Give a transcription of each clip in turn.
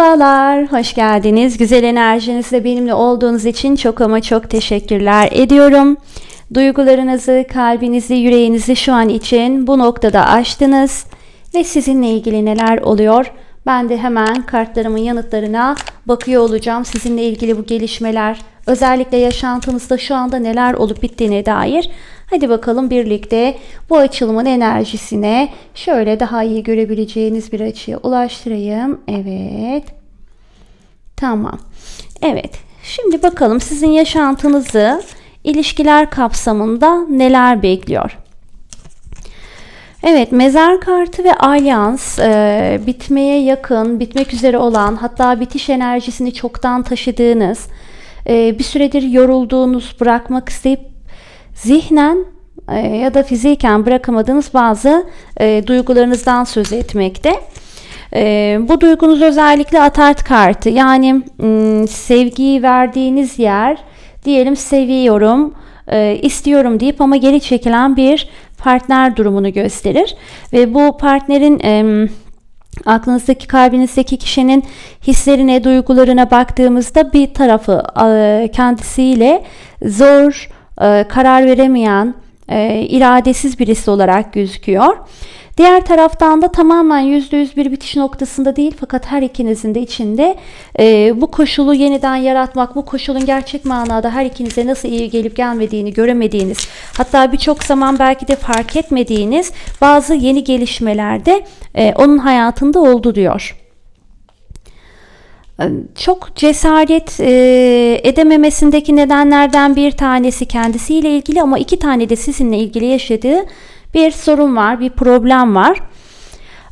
Merhabalar, hoş geldiniz. Güzel enerjinizle benimle olduğunuz için çok ama çok teşekkürler ediyorum. Duygularınızı, kalbinizi, yüreğinizi şu an için bu noktada açtınız ve sizinle ilgili neler oluyor? Ben de hemen kartlarımın yanıtlarına bakıyor olacağım. Sizinle ilgili bu gelişmeler, özellikle yaşantınızda şu anda neler olup bittiğine dair. Hadi bakalım birlikte bu açılımın enerjisine şöyle daha iyi görebileceğiniz bir açıya ulaştırayım. Evet. Tamam. Evet. Şimdi bakalım sizin yaşantınızı ilişkiler kapsamında neler bekliyor? Evet, mezar kartı ve alyans e, bitmeye yakın, bitmek üzere olan, hatta bitiş enerjisini çoktan taşıdığınız, e, bir süredir yorulduğunuz, bırakmak isteyip zihnen e, ya da fiziken bırakamadığınız bazı e, duygularınızdan söz etmekte. E, bu duygunuz özellikle atart kartı, yani m, sevgiyi verdiğiniz yer, diyelim seviyorum, e, istiyorum deyip ama geri çekilen bir partner durumunu gösterir. Ve bu partnerin aklınızdaki kalbinizdeki kişinin hislerine, duygularına baktığımızda bir tarafı e, kendisiyle zor, e, karar veremeyen, e, iradesiz birisi olarak gözüküyor. Diğer taraftan da tamamen %100 bir bitiş noktasında değil fakat her ikinizin de içinde e, bu koşulu yeniden yaratmak, bu koşulun gerçek manada her ikinize nasıl iyi gelip gelmediğini göremediğiniz, hatta birçok zaman belki de fark etmediğiniz bazı yeni gelişmelerde e, onun hayatında oldu diyor çok cesaret e, edememesindeki nedenlerden bir tanesi kendisiyle ilgili ama iki tane de sizinle ilgili yaşadığı bir sorun var, bir problem var.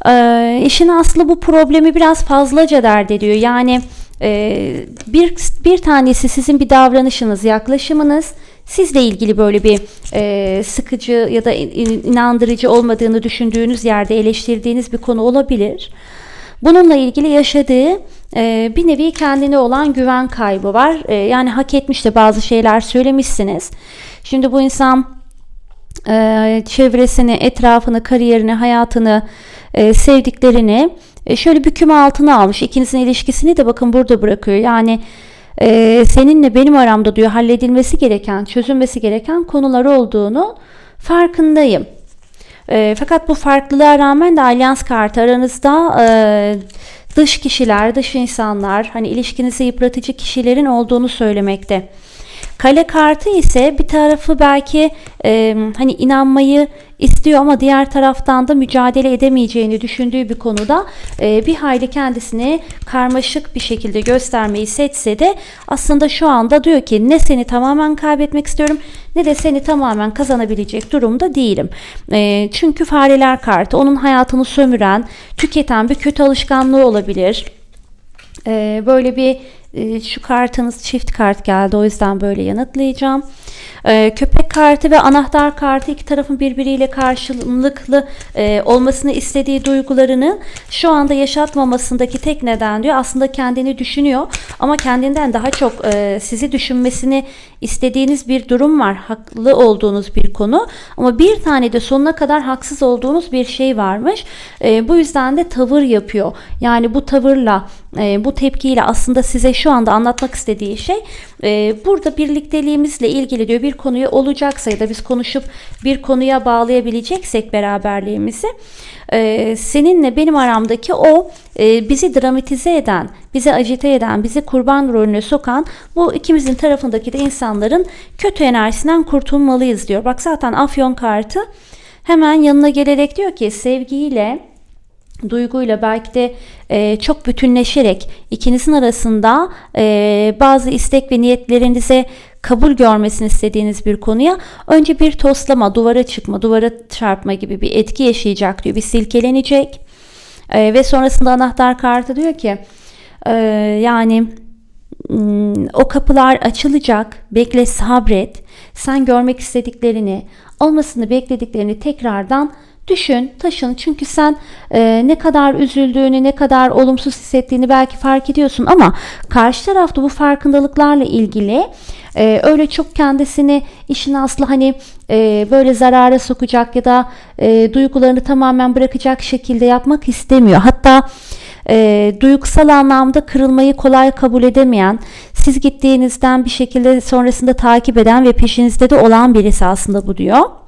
E, işin aslı bu problemi biraz fazlaca dert ediyor. Yani e, bir, bir tanesi sizin bir davranışınız, yaklaşımınız, sizle ilgili böyle bir e, sıkıcı ya da inandırıcı olmadığını düşündüğünüz yerde eleştirdiğiniz bir konu olabilir. Bununla ilgili yaşadığı e, bir nevi kendine olan güven kaybı var. E, yani hak etmiş de bazı şeyler söylemişsiniz. Şimdi bu insan e, çevresini, etrafını, kariyerini, hayatını, e, sevdiklerini e, şöyle bir küme altına almış. İkinizin ilişkisini de bakın burada bırakıyor. Yani seninle benim aramda diyor halledilmesi gereken, çözülmesi gereken konular olduğunu farkındayım. Fakat bu farklılığa rağmen de alyans kartı aranızda dış kişiler, dış insanlar, hani ilişkinizi yıpratıcı kişilerin olduğunu söylemekte. Kale kartı ise bir tarafı belki e, hani inanmayı istiyor ama diğer taraftan da mücadele edemeyeceğini düşündüğü bir konuda e, bir hayli kendisini karmaşık bir şekilde göstermeyi seçse de aslında şu anda diyor ki ne seni tamamen kaybetmek istiyorum ne de seni tamamen kazanabilecek durumda değilim. E, çünkü fareler kartı onun hayatını sömüren, tüketen bir kötü alışkanlığı olabilir. E, böyle bir e, şu kartınız çift kart geldi o yüzden böyle yanıtlayacağım. E, köpek kartı ve anahtar kartı iki tarafın birbiriyle karşılıklı e, olmasını istediği duygularını şu anda yaşatmamasındaki tek neden diyor aslında kendini düşünüyor ama kendinden daha çok sizi düşünmesini istediğiniz bir durum var. Haklı olduğunuz bir konu ama bir tane de sonuna kadar haksız olduğunuz bir şey varmış. bu yüzden de tavır yapıyor. Yani bu tavırla bu tepkiyle aslında size şu anda anlatmak istediği şey e, burada birlikteliğimizle ilgili diyor bir konuyu olacaksa ya da biz konuşup bir konuya bağlayabileceksek beraberliğimizi e, seninle benim aramdaki o e, bizi dramatize eden, bizi acite eden, bizi kurban rolüne sokan bu ikimizin tarafındaki de insanların kötü enerjisinden kurtulmalıyız diyor. Bak zaten afyon kartı hemen yanına gelerek diyor ki sevgiyle duyguyla belki de e, çok bütünleşerek ikinizin arasında e, bazı istek ve niyetlerinize kabul görmesini istediğiniz bir konuya önce bir toslama, duvara çıkma, duvara çarpma gibi bir etki yaşayacak diyor. Bir silkelenecek. E, ve sonrasında anahtar kartı diyor ki e, yani o kapılar açılacak, bekle sabret, sen görmek istediklerini, olmasını beklediklerini tekrardan Düşün, taşın çünkü sen e, ne kadar üzüldüğünü, ne kadar olumsuz hissettiğini belki fark ediyorsun ama karşı tarafta bu farkındalıklarla ilgili e, öyle çok kendisini işin aslı hani e, böyle zarara sokacak ya da e, duygularını tamamen bırakacak şekilde yapmak istemiyor. Hatta e, duygusal anlamda kırılmayı kolay kabul edemeyen, siz gittiğinizden bir şekilde sonrasında takip eden ve peşinizde de olan birisi aslında bu diyor.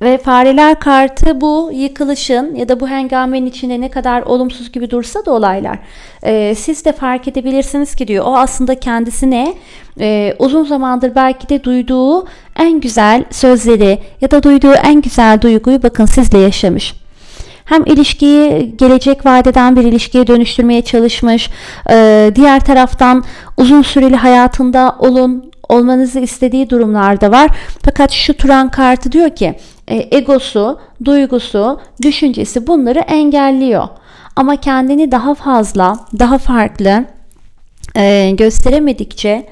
Ve fareler kartı bu yıkılışın ya da bu hengamenin içinde ne kadar olumsuz gibi dursa da olaylar e, siz de fark edebilirsiniz ki diyor o aslında kendisine e, uzun zamandır belki de duyduğu en güzel sözleri ya da duyduğu en güzel duyguyu bakın sizle yaşamış hem ilişkiyi gelecek vadeden bir ilişkiye dönüştürmeye çalışmış. Ee, diğer taraftan uzun süreli hayatında olun olmanızı istediği durumlarda var. Fakat şu Turan kartı diyor ki e, egosu, duygusu, düşüncesi bunları engelliyor. Ama kendini daha fazla, daha farklı e, gösteremedikçe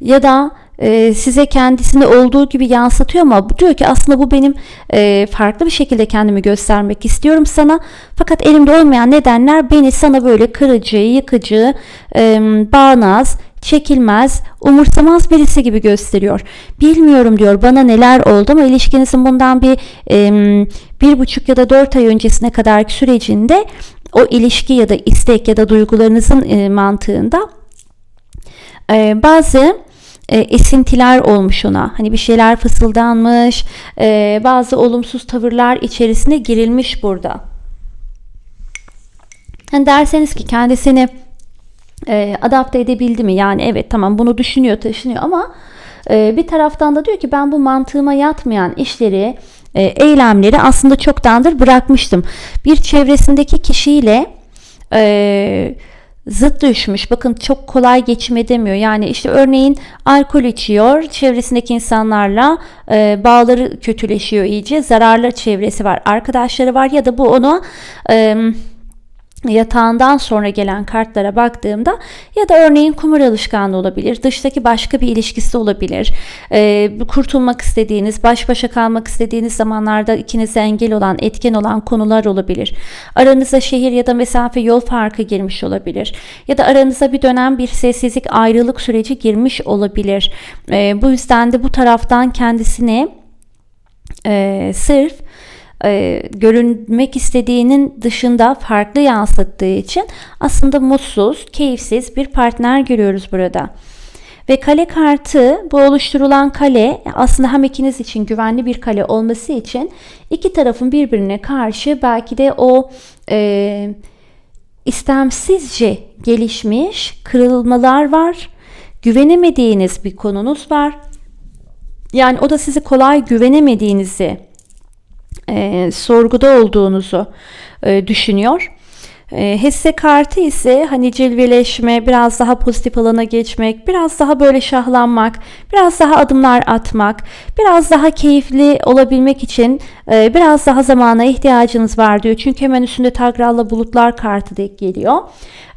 ya da e, size kendisini olduğu gibi yansıtıyor ama diyor ki aslında bu benim e, farklı bir şekilde kendimi göstermek istiyorum sana fakat elimde olmayan nedenler beni sana böyle kırıcı, yıkıcı, bağnaz, çekilmez, umursamaz birisi gibi gösteriyor. Bilmiyorum diyor bana neler oldu ama ilişkinizin bundan bir e, bir buçuk ya da dört ay öncesine kadarki sürecinde o ilişki ya da istek ya da duygularınızın e, mantığında e, bazı e, esintiler olmuş ona. Hani bir şeyler fısıldanmış, e, bazı olumsuz tavırlar içerisine girilmiş burada. Hani derseniz ki kendisini e, adapte edebildi mi? Yani evet tamam bunu düşünüyor, taşınıyor ama e, bir taraftan da diyor ki ben bu mantığıma yatmayan işleri, e, eylemleri aslında çoktandır bırakmıştım. Bir çevresindeki kişiyle eee zıt düşmüş. Bakın çok kolay geçim edemiyor. Yani işte örneğin alkol içiyor. Çevresindeki insanlarla e, bağları kötüleşiyor iyice. Zararlı çevresi var. Arkadaşları var ya da bu onu e, yatağından sonra gelen kartlara baktığımda ya da örneğin kumar alışkanlığı olabilir, dıştaki başka bir ilişkisi olabilir, ee, kurtulmak istediğiniz, baş başa kalmak istediğiniz zamanlarda ikinize engel olan, etken olan konular olabilir. Aranıza şehir ya da mesafe yol farkı girmiş olabilir. Ya da aranıza bir dönem bir sessizlik, ayrılık süreci girmiş olabilir. Ee, bu yüzden de bu taraftan kendisini e, sırf e, görünmek istediğinin dışında farklı yansıttığı için aslında mutsuz, keyifsiz bir partner görüyoruz burada. Ve kale kartı bu oluşturulan kale aslında hem ikiniz için güvenli bir kale olması için iki tarafın birbirine karşı belki de o e, istemsizce gelişmiş kırılmalar var. Güvenemediğiniz bir konunuz var. Yani o da sizi kolay güvenemediğinizi e, sorguda olduğunuzu e, düşünüyor. E, hisse kartı ise hani cilveleşme, biraz daha pozitif alana geçmek, biraz daha böyle şahlanmak, biraz daha adımlar atmak, biraz daha keyifli olabilmek için e, biraz daha zamana ihtiyacınız var diyor. Çünkü hemen üstünde Tagral'la bulutlar kartı denk geliyor.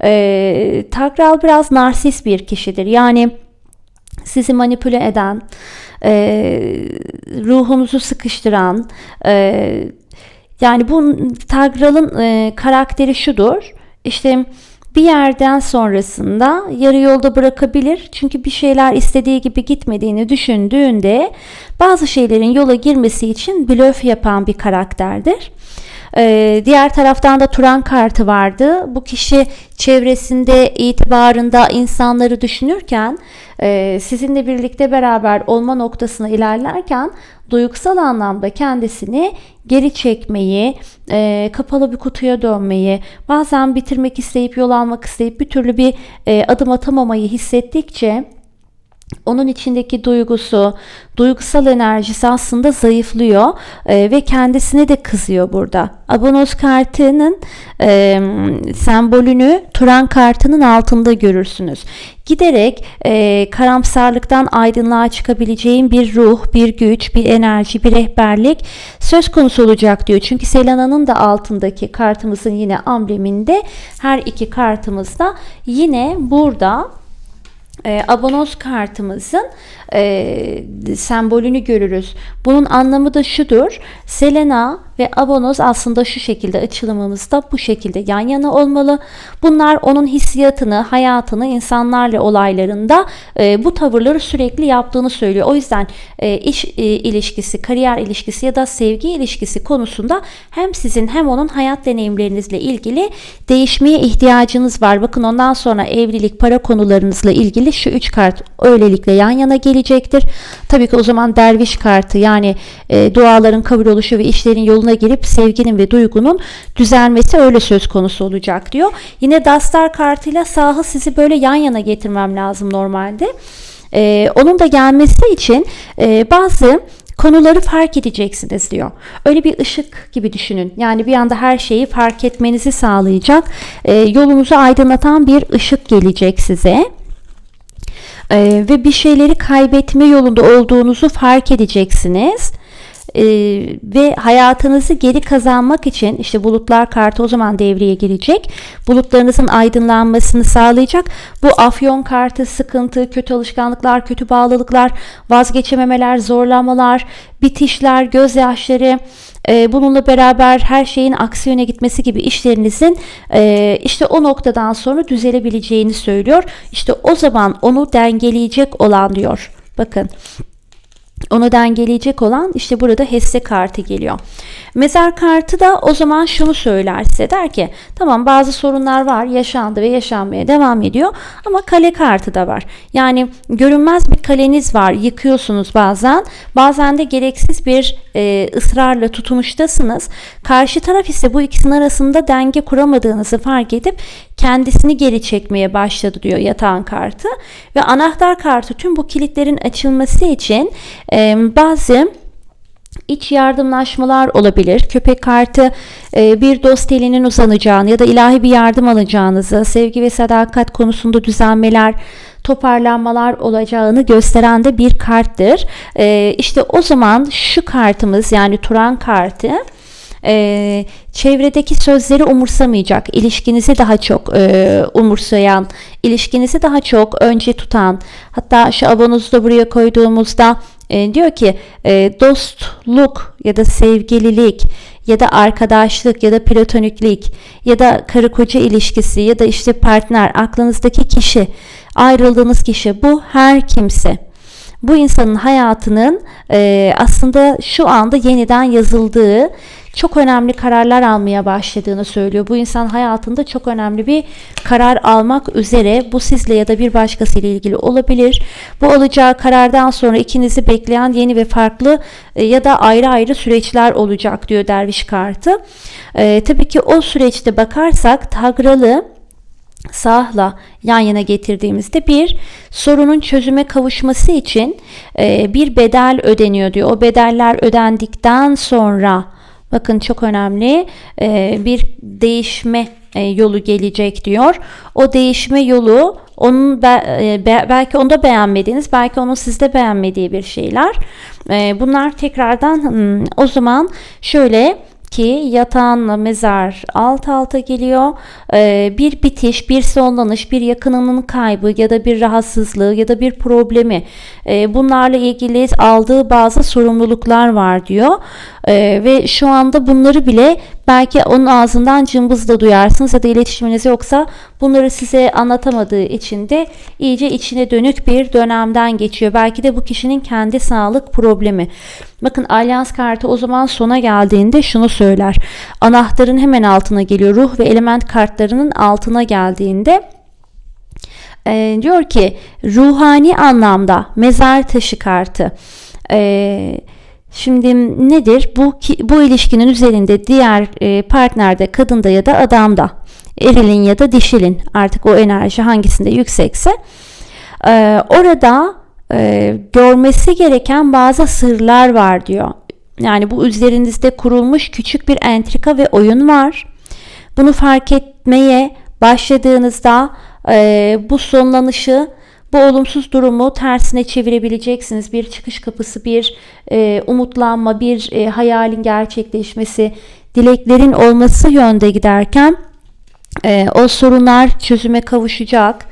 E, Tagral biraz narsist bir kişidir. Yani sizi manipüle eden, e, ruhunuzu sıkıştıran, e, yani bu Tagral'ın e, karakteri şudur. İşte bir yerden sonrasında yarı yolda bırakabilir. Çünkü bir şeyler istediği gibi gitmediğini düşündüğünde bazı şeylerin yola girmesi için blöf yapan bir karakterdir. Ee, diğer taraftan da Turan kartı vardı. Bu kişi çevresinde, itibarında insanları düşünürken e, sizinle birlikte beraber olma noktasına ilerlerken duygusal anlamda kendisini geri çekmeyi, e, kapalı bir kutuya dönmeyi, bazen bitirmek isteyip yol almak isteyip bir türlü bir e, adım atamamayı hissettikçe onun içindeki duygusu, duygusal enerjisi aslında zayıflıyor e, ve kendisine de kızıyor burada. Abonos kartının e, sembolünü Turan kartının altında görürsünüz. Giderek e, karamsarlıktan aydınlığa çıkabileceğin bir ruh, bir güç, bir enerji, bir rehberlik söz konusu olacak diyor. Çünkü Selena'nın da altındaki kartımızın yine ambleminde her iki kartımızda yine burada e, abonos kartımızın e, sembolünü görürüz. Bunun anlamı da şudur. Selena ve abonoz aslında şu şekilde açılımımızda bu şekilde yan yana olmalı. Bunlar onun hissiyatını, hayatını, insanlarla olaylarında e, bu tavırları sürekli yaptığını söylüyor. O yüzden e, iş e, ilişkisi, kariyer ilişkisi ya da sevgi ilişkisi konusunda hem sizin hem onun hayat deneyimlerinizle ilgili değişmeye ihtiyacınız var. Bakın ondan sonra evlilik, para konularınızla ilgili şu üç kart öylelikle yan yana gelecektir. Tabii ki o zaman derviş kartı yani e, duaların kabul oluşu ve işlerin yoluna girip sevginin ve duygunun düzelmesi öyle söz konusu olacak diyor. Yine Dastar kartıyla sahı sizi böyle yan yana getirmem lazım normalde. E, onun da gelmesi için e, bazı konuları fark edeceksiniz diyor. Öyle bir ışık gibi düşünün. Yani bir anda her şeyi fark etmenizi sağlayacak, e, yolunuzu aydınlatan bir ışık gelecek size. Ee, ve bir şeyleri kaybetme yolunda olduğunuzu fark edeceksiniz. Ee, ve hayatınızı geri kazanmak için işte bulutlar kartı o zaman devreye girecek. Bulutlarınızın aydınlanmasını sağlayacak. Bu afyon kartı sıkıntı, kötü alışkanlıklar, kötü bağlılıklar, vazgeçememeler, zorlamalar, bitişler, gözyaşları, e, bununla beraber her şeyin aksi yöne gitmesi gibi işlerinizin e, işte o noktadan sonra düzelebileceğini söylüyor. İşte o zaman onu dengeleyecek olan diyor. Bakın onu dengeleyecek olan işte burada hisse kartı geliyor. Mezar kartı da o zaman şunu söyler size der ki tamam bazı sorunlar var yaşandı ve yaşanmaya devam ediyor ama kale kartı da var. Yani görünmez bir kaleniz var yıkıyorsunuz bazen bazen de gereksiz bir e, ısrarla tutunuştasınız. Karşı taraf ise bu ikisinin arasında denge kuramadığınızı fark edip kendisini geri çekmeye başladı diyor yatağın kartı ve anahtar kartı tüm bu kilitlerin açılması için e, bazı iç yardımlaşmalar olabilir. Köpek kartı e, bir dost elinin uzanacağını ya da ilahi bir yardım alacağınızı, sevgi ve sadakat konusunda düzenmeler, toparlanmalar olacağını gösteren de bir karttır. E, işte o zaman şu kartımız yani Turan kartı e, çevredeki sözleri umursamayacak, ilişkinizi daha çok umursayan, ilişkinizi daha çok önce tutan, hatta şu abonuzu da buraya koyduğumuzda e, diyor ki e, dostluk ya da sevgililik ya da arkadaşlık ya da platoniklik ya da karı koca ilişkisi ya da işte partner aklınızdaki kişi ayrıldığınız kişi bu her kimse. Bu insanın hayatının e, aslında şu anda yeniden yazıldığı çok önemli kararlar almaya başladığını söylüyor. Bu insan hayatında çok önemli bir karar almak üzere. Bu sizle ya da bir başkasıyla ilgili olabilir. Bu olacağı karardan sonra ikinizi bekleyen yeni ve farklı e, ya da ayrı ayrı süreçler olacak diyor derviş kartı. E, tabii ki o süreçte bakarsak tagralı sahla yan yana getirdiğimizde bir sorunun çözüme kavuşması için e, bir bedel ödeniyor diyor. O bedeller ödendikten sonra Bakın çok önemli e, bir değişme e, yolu gelecek diyor. O değişme yolu onun e, belki onda beğenmediğiniz, belki onun sizde beğenmediği bir şeyler. Bunlar tekrardan hmm, o zaman şöyle ki yatağınla mezar alt alta geliyor. Ee, bir bitiş, bir sonlanış, bir yakınının kaybı ya da bir rahatsızlığı ya da bir problemi e, bunlarla ilgili aldığı bazı sorumluluklar var diyor. E, ve şu anda bunları bile belki onun ağzından cımbızla duyarsınız ya da iletişiminiz yoksa bunları size anlatamadığı için de iyice içine dönük bir dönemden geçiyor. Belki de bu kişinin kendi sağlık problemi. Bakın alyans kartı o zaman sona geldiğinde şunu söyler. Anahtarın hemen altına geliyor. Ruh ve element kartlarının altına geldiğinde e, diyor ki ruhani anlamda mezar taşı kartı. E, şimdi nedir? Bu bu ilişkinin üzerinde diğer e, partnerde, kadında ya da adamda, erilin ya da dişilin artık o enerji hangisinde yüksekse e, orada e, görmesi gereken bazı sırlar var diyor. Yani bu üzerinizde kurulmuş küçük bir entrika ve oyun var. Bunu fark etmeye başladığınızda bu sonlanışı bu olumsuz durumu tersine çevirebileceksiniz. Bir çıkış kapısı, bir e, umutlanma, bir e, hayalin gerçekleşmesi, dileklerin olması yönde giderken e, o sorunlar çözüme kavuşacak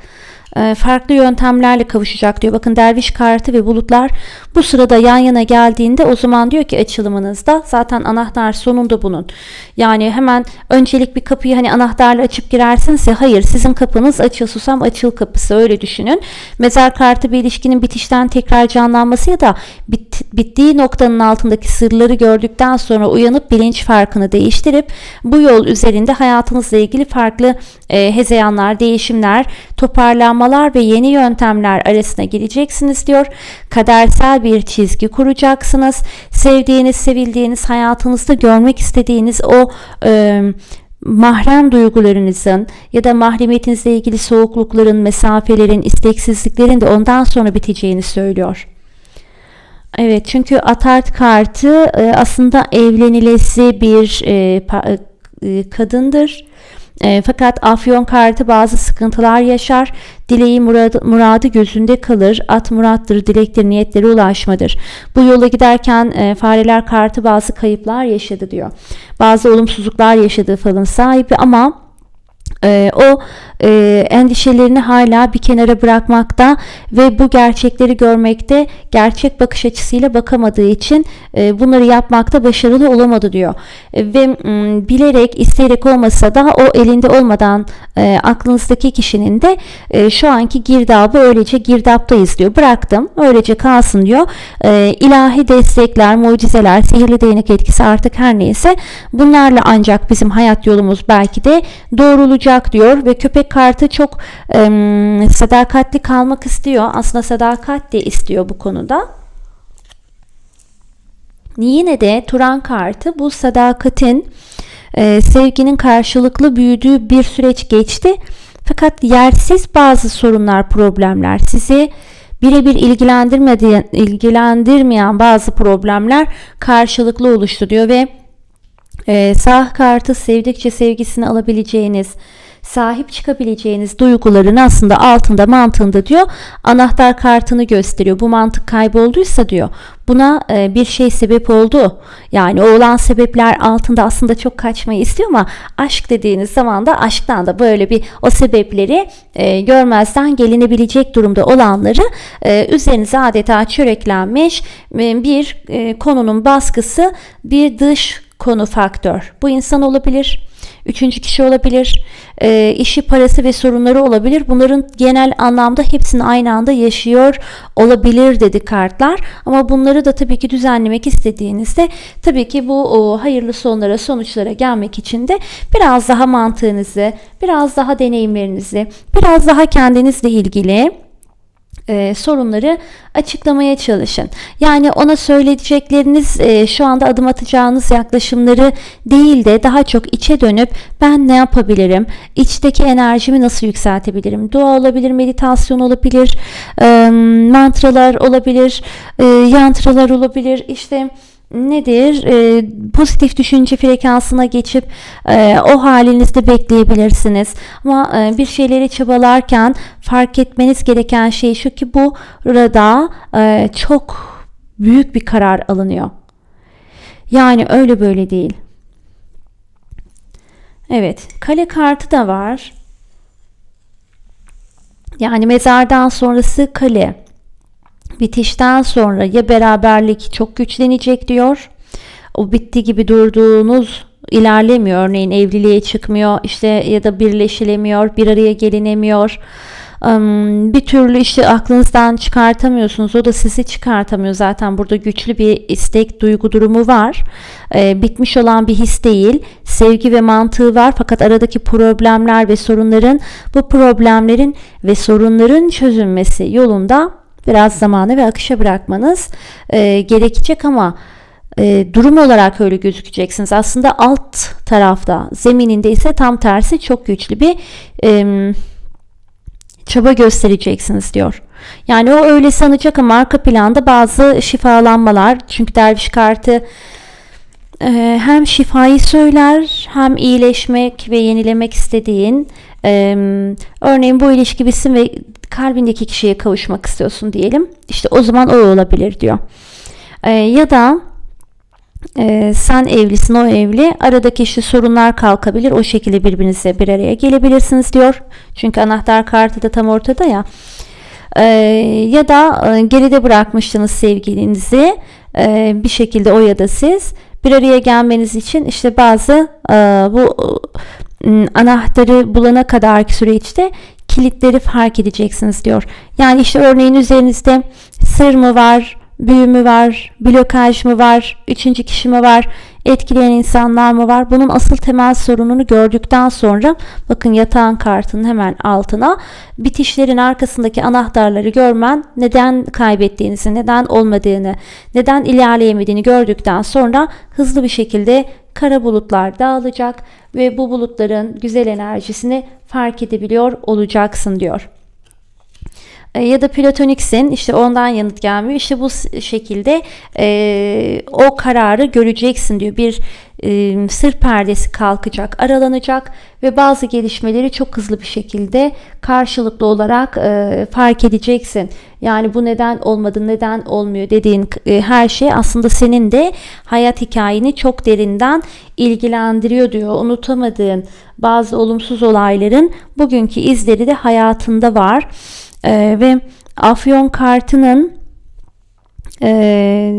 farklı yöntemlerle kavuşacak diyor. Bakın derviş kartı ve bulutlar bu sırada yan yana geldiğinde o zaman diyor ki açılımınızda zaten anahtar sonunda bunun. Yani hemen öncelik bir kapıyı hani anahtarla açıp girersiniz ya hayır sizin kapınız açıl susam açıl kapısı öyle düşünün. Mezar kartı bir ilişkinin bitişten tekrar canlanması ya da bit, bittiği noktanın altındaki sırları gördükten sonra uyanıp bilinç farkını değiştirip bu yol üzerinde hayatınızla ilgili farklı e, hezeyanlar, değişimler, toparlanmalar ve yeni yöntemler arasına gireceksiniz diyor. Kadersel bir çizgi kuracaksınız. Sevdiğiniz, sevildiğiniz, hayatınızda görmek istediğiniz o e, mahrem duygularınızın ya da mahremiyetinizle ilgili soğuklukların, mesafelerin, isteksizliklerin de ondan sonra biteceğini söylüyor. Evet çünkü Atart kartı aslında evlenilesi bir kadındır. E, fakat Afyon kartı bazı sıkıntılar yaşar. Dileği muradı, muradı gözünde kalır. At murattır, dilektir, niyetleri ulaşmadır. Bu yola giderken e, fareler kartı bazı kayıplar yaşadı diyor. Bazı olumsuzluklar yaşadığı falın sahibi ama e, o e, endişelerini hala bir kenara bırakmakta ve bu gerçekleri görmekte gerçek bakış açısıyla bakamadığı için e, bunları yapmakta başarılı olamadı diyor. E, ve m, bilerek isteyerek olmasa da o elinde olmadan e, aklınızdaki kişinin de e, şu anki girdabı öylece girdaptayız diyor. Bıraktım öylece kalsın diyor. E, ilahi destekler, mucizeler, sihirli değnek etkisi artık her neyse bunlarla ancak bizim hayat yolumuz belki de doğrulacak diyor ve köpek kartı çok e, sadakatli kalmak istiyor. Aslında sadakat de istiyor bu konuda. Yine de Turan kartı bu sadakatin e, sevginin karşılıklı büyüdüğü bir süreç geçti. Fakat yersiz bazı sorunlar, problemler sizi birebir ilgilendirmediğin, ilgilendirmeyen bazı problemler karşılıklı oluştu diyor ve e, sağ kartı sevdikçe sevgisini alabileceğiniz, sahip çıkabileceğiniz duyguların aslında altında mantığında diyor anahtar kartını gösteriyor. Bu mantık kaybolduysa diyor buna e, bir şey sebep oldu. Yani o olan sebepler altında aslında çok kaçmayı istiyor ama aşk dediğiniz zaman da aşktan da böyle bir o sebepleri e, görmezden gelinebilecek durumda olanları e, üzerinize adeta çöreklenmiş e, bir e, konunun baskısı bir dış konu faktör. Bu insan olabilir üçüncü kişi olabilir, e, işi, parası ve sorunları olabilir. Bunların genel anlamda hepsini aynı anda yaşıyor olabilir dedi kartlar. Ama bunları da tabii ki düzenlemek istediğinizde tabii ki bu o, hayırlı sonlara, sonuçlara gelmek için de biraz daha mantığınızı, biraz daha deneyimlerinizi, biraz daha kendinizle ilgili e, sorunları açıklamaya çalışın. Yani ona söyleyecekleriniz e, şu anda adım atacağınız yaklaşımları değil de daha çok içe dönüp ben ne yapabilirim? İçteki enerjimi nasıl yükseltebilirim? Dua olabilir, meditasyon olabilir, e, mantralar olabilir, e, yantralar olabilir. İşte nedir? E, pozitif düşünce frekansına geçip e, o halinizde bekleyebilirsiniz. Ama e, bir şeyleri çabalarken fark etmeniz gereken şey şu ki burada e, çok büyük bir karar alınıyor. Yani öyle böyle değil. Evet, kale kartı da var. Yani mezardan sonrası kale bitişten sonra ya beraberlik çok güçlenecek diyor. O bitti gibi durduğunuz ilerlemiyor. Örneğin evliliğe çıkmıyor işte ya da birleşilemiyor, bir araya gelinemiyor. Bir türlü işte aklınızdan çıkartamıyorsunuz. O da sizi çıkartamıyor. Zaten burada güçlü bir istek, duygu durumu var. Bitmiş olan bir his değil. Sevgi ve mantığı var. Fakat aradaki problemler ve sorunların bu problemlerin ve sorunların çözülmesi yolunda biraz zamanı ve akışa bırakmanız e, gerekecek ama e, durum olarak öyle gözükeceksiniz. Aslında alt tarafta zemininde ise tam tersi çok güçlü bir e, çaba göstereceksiniz diyor. Yani o öyle sanacak ama arka planda bazı şifalanmalar çünkü derviş kartı e, hem şifayı söyler hem iyileşmek ve yenilemek istediğin e, örneğin bu ilişki bitsin ve kalbindeki kişiye kavuşmak istiyorsun diyelim. İşte o zaman o olabilir diyor. E, ya da Ee, sen evlisin o evli aradaki işte sorunlar kalkabilir o şekilde birbirinize bir araya gelebilirsiniz diyor çünkü anahtar kartı da tam ortada ya Ee, ya da e, geride bırakmıştınız sevgilinizi e, bir şekilde o ya da siz bir araya gelmeniz için işte bazı e, bu e, anahtarı bulana kadarki süreçte kilitleri fark edeceksiniz diyor. Yani işte örneğin üzerinizde sır mı var, büyü mü var, blokaj mı var, üçüncü kişi mi var, etkileyen insanlar mı var? Bunun asıl temel sorununu gördükten sonra bakın yatağın kartının hemen altına bitişlerin arkasındaki anahtarları görmen neden kaybettiğinizi, neden olmadığını, neden ilerleyemediğini gördükten sonra hızlı bir şekilde kara bulutlar dağılacak ve bu bulutların güzel enerjisini fark edebiliyor olacaksın diyor. E, ya da platoniksin işte ondan yanıt gelmiyor. İşte bu şekilde e, o kararı göreceksin diyor. Bir e, sır perdesi kalkacak aralanacak ve bazı gelişmeleri çok hızlı bir şekilde karşılıklı olarak e, fark edeceksin. Yani bu neden olmadı neden olmuyor dediğin e, her şey aslında senin de hayat hikayeni çok derinden ilgilendiriyor diyor. Unutamadığın bazı olumsuz olayların bugünkü izleri de hayatında var e, ve Afyon kartının e,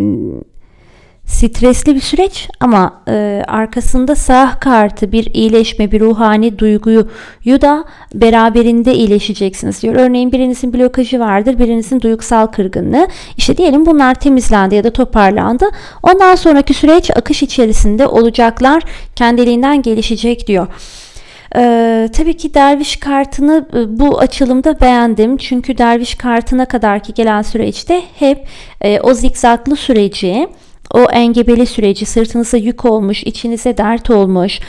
stresli bir süreç ama e, arkasında sağ kartı bir iyileşme, bir ruhani duyguyu da beraberinde iyileşeceksiniz diyor. Örneğin birinizin blokajı vardır, birinizin duygusal kırgınlığı. İşte diyelim bunlar temizlendi ya da toparlandı. Ondan sonraki süreç akış içerisinde olacaklar, kendiliğinden gelişecek diyor. Ee, tabii ki derviş kartını e, bu açılımda beğendim. Çünkü derviş kartına kadarki gelen süreçte hep e, o zikzaklı süreci o engebeli süreci sırtınıza yük olmuş, içinize dert olmuş,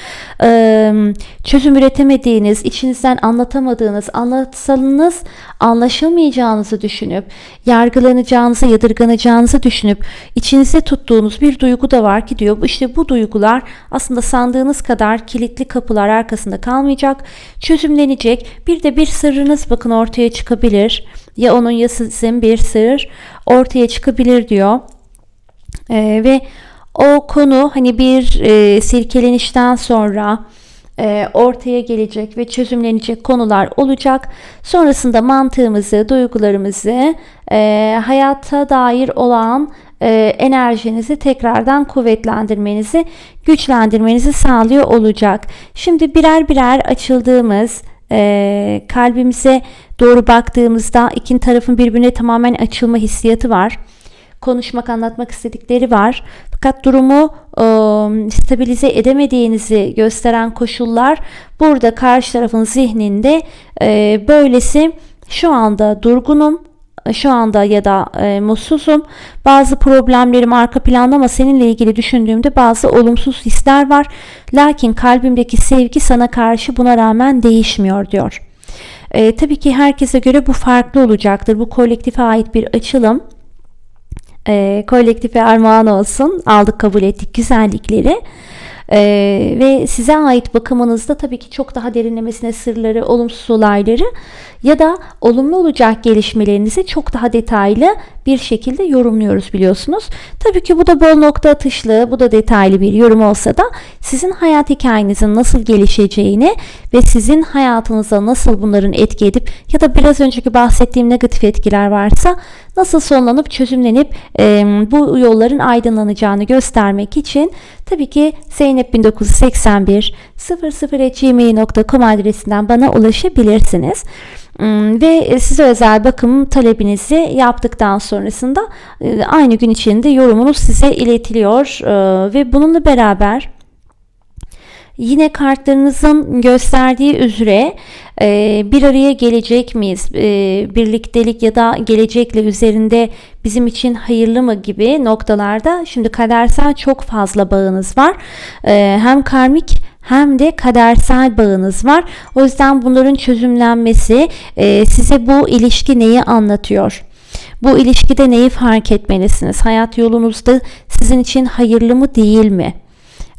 çözüm üretemediğiniz, içinizden anlatamadığınız, anlatsanız anlaşılmayacağınızı düşünüp, yargılanacağınızı, yadırganacağınızı düşünüp, içinize tuttuğunuz bir duygu da var ki diyor, işte bu duygular aslında sandığınız kadar kilitli kapılar arkasında kalmayacak, çözümlenecek. Bir de bir sırrınız bakın ortaya çıkabilir. Ya onun ya sizin bir sır ortaya çıkabilir diyor. E, ve o konu hani bir e, silkelenişten sonra e, ortaya gelecek ve çözümlenecek konular olacak. Sonrasında mantığımızı, duygularımızı, e, hayata dair olan e, enerjinizi tekrardan kuvvetlendirmenizi, güçlendirmenizi sağlıyor olacak. Şimdi birer birer açıldığımız e, kalbimize doğru baktığımızda iki tarafın birbirine tamamen açılma hissiyatı var konuşmak, anlatmak istedikleri var. Fakat durumu e, stabilize edemediğinizi gösteren koşullar burada karşı tarafın zihninde e, böylesi şu anda durgunum, şu anda ya da e, mutsuzum. Bazı problemlerim arka planda ama seninle ilgili düşündüğümde bazı olumsuz hisler var. Lakin kalbimdeki sevgi sana karşı buna rağmen değişmiyor diyor. E, tabii ki herkese göre bu farklı olacaktır. Bu kolektife ait bir açılım e, kolektife armağan olsun. Aldık kabul ettik güzellikleri. Ee, ve size ait bakımınızda tabii ki çok daha derinlemesine sırları, olumsuz olayları ya da olumlu olacak gelişmelerinizi çok daha detaylı bir şekilde yorumluyoruz biliyorsunuz. Tabii ki bu da bol nokta atışlı, bu da detaylı bir yorum olsa da sizin hayat hikayenizin nasıl gelişeceğini ve sizin hayatınıza nasıl bunların etki edip ya da biraz önceki bahsettiğim negatif etkiler varsa nasıl sonlanıp çözümlenip e, bu yolların aydınlanacağını göstermek için tabii ki Zeynep 1981 00gmail.com adresinden bana ulaşabilirsiniz. Hmm, ve size özel bakım talebinizi yaptıktan sonrasında e, aynı gün içinde yorumunuz size iletiliyor e, ve bununla beraber Yine kartlarınızın gösterdiği üzere e, bir araya gelecek miyiz? birliktelik ya da gelecekle üzerinde bizim için hayırlı mı gibi noktalarda şimdi kadersel çok fazla bağınız var. hem karmik hem de kadersel bağınız var. O yüzden bunların çözümlenmesi e, size bu ilişki neyi anlatıyor? Bu ilişkide neyi fark etmelisiniz? Hayat yolunuzda sizin için hayırlı mı değil mi?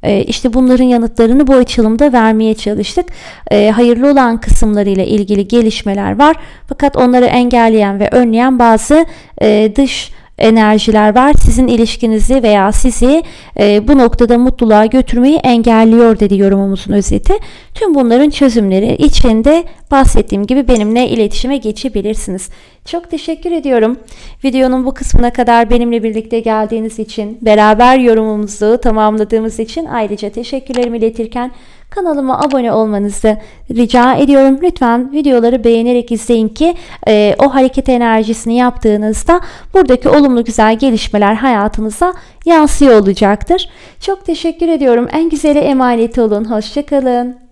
E, işte bunların yanıtlarını bu açılımda vermeye çalıştık. E, hayırlı olan kısımlarıyla ilgili gelişmeler var. Fakat onları engelleyen ve önleyen bazı e, dış enerjiler var. Sizin ilişkinizi veya sizi e, bu noktada mutluluğa götürmeyi engelliyor dedi yorumumuzun özeti. Tüm bunların çözümleri içinde bahsettiğim gibi benimle iletişime geçebilirsiniz. Çok teşekkür ediyorum. Videonun bu kısmına kadar benimle birlikte geldiğiniz için, beraber yorumumuzu tamamladığımız için ayrıca teşekkürlerimi iletirken kanalıma abone olmanızı rica ediyorum. Lütfen videoları beğenerek izleyin ki e, o hareket enerjisini yaptığınızda buradaki olumlu güzel gelişmeler hayatınıza yansıyor olacaktır. Çok teşekkür ediyorum. En güzeli emanet olun. Hoşçakalın.